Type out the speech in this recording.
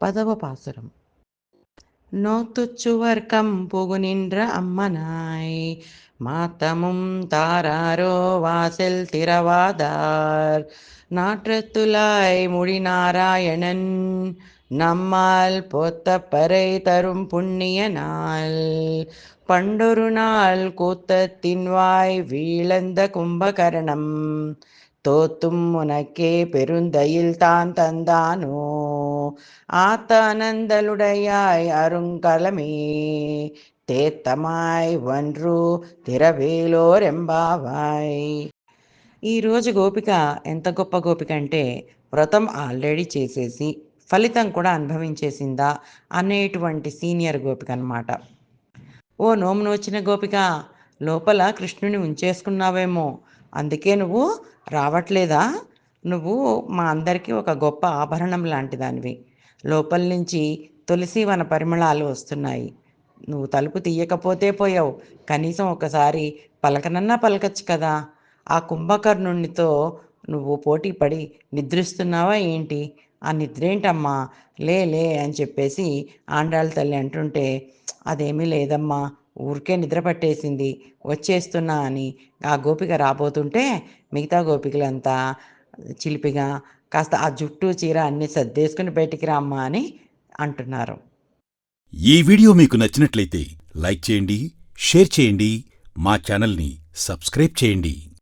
பதவபாசுரம் நோத்துச்சுவர் கம்புகு நின்ற அம்மனாய் மாத்தமும் தாராரோ வாசல் திரவாதார் நாற்றத்துலாய் மொழி நாராயணன் நம்மால் போத்தப்பறை தரும் புண்ணிய நாள். பண்டொரு நாள் கூத்தத்தின்வாய் வீழந்த கும்பகரணம் தோத்தும் உனக்கே பெருந்தையில் தான் தந்தானோ? ஆத்தானந்தலுடையாய் அருங்கலமே తేత్తమాయ్ వన్రు తిరవేలోరెంబావాయ్ ఈరోజు గోపిక ఎంత గొప్ప గోపిక అంటే వ్రతం ఆల్రెడీ చేసేసి ఫలితం కూడా అనుభవించేసిందా అనేటువంటి సీనియర్ గోపిక అన్నమాట ఓ నోము నోచిన గోపిక లోపల కృష్ణుని ఉంచేసుకున్నావేమో అందుకే నువ్వు రావట్లేదా నువ్వు మా అందరికీ ఒక గొప్ప ఆభరణం లాంటి దానివి లోపల నుంచి తులసి వన పరిమళాలు వస్తున్నాయి. నువ్వు తలుపు తీయకపోతే పోయావు. కనీసం ఒకసారి పలకనన్నా పలకచ్చు కదా. ఆ కుంభకర్ణునితో నువ్వు పోటీ పడి నిద్రిస్తున్నావా ఏంటి? ఆ నిద్రేంటమ్మా? లే లే అని చెప్పేసి ఆండాళ్ళ తల్లి అంటుంటే అదేమీ లేదమ్మా. ఊరికే నిద్ర పట్టేసింది. వచ్చేస్తున్నా అని ఆ గోపిక రాబోతుంటే మిగతా గోపికలంతా చిలిపిగా కాస్త ఆ జుట్టు చీర అన్నీ సర్దేసుకుని బయటికి రామ్మా అని అంటున్నారు. ఈ వీడియో మీకు నచ్చినట్లయితే లైక్ చేయండి షేర్ చేయండి మా ఛానల్ని సబ్స్క్రైబ్ చేయండి.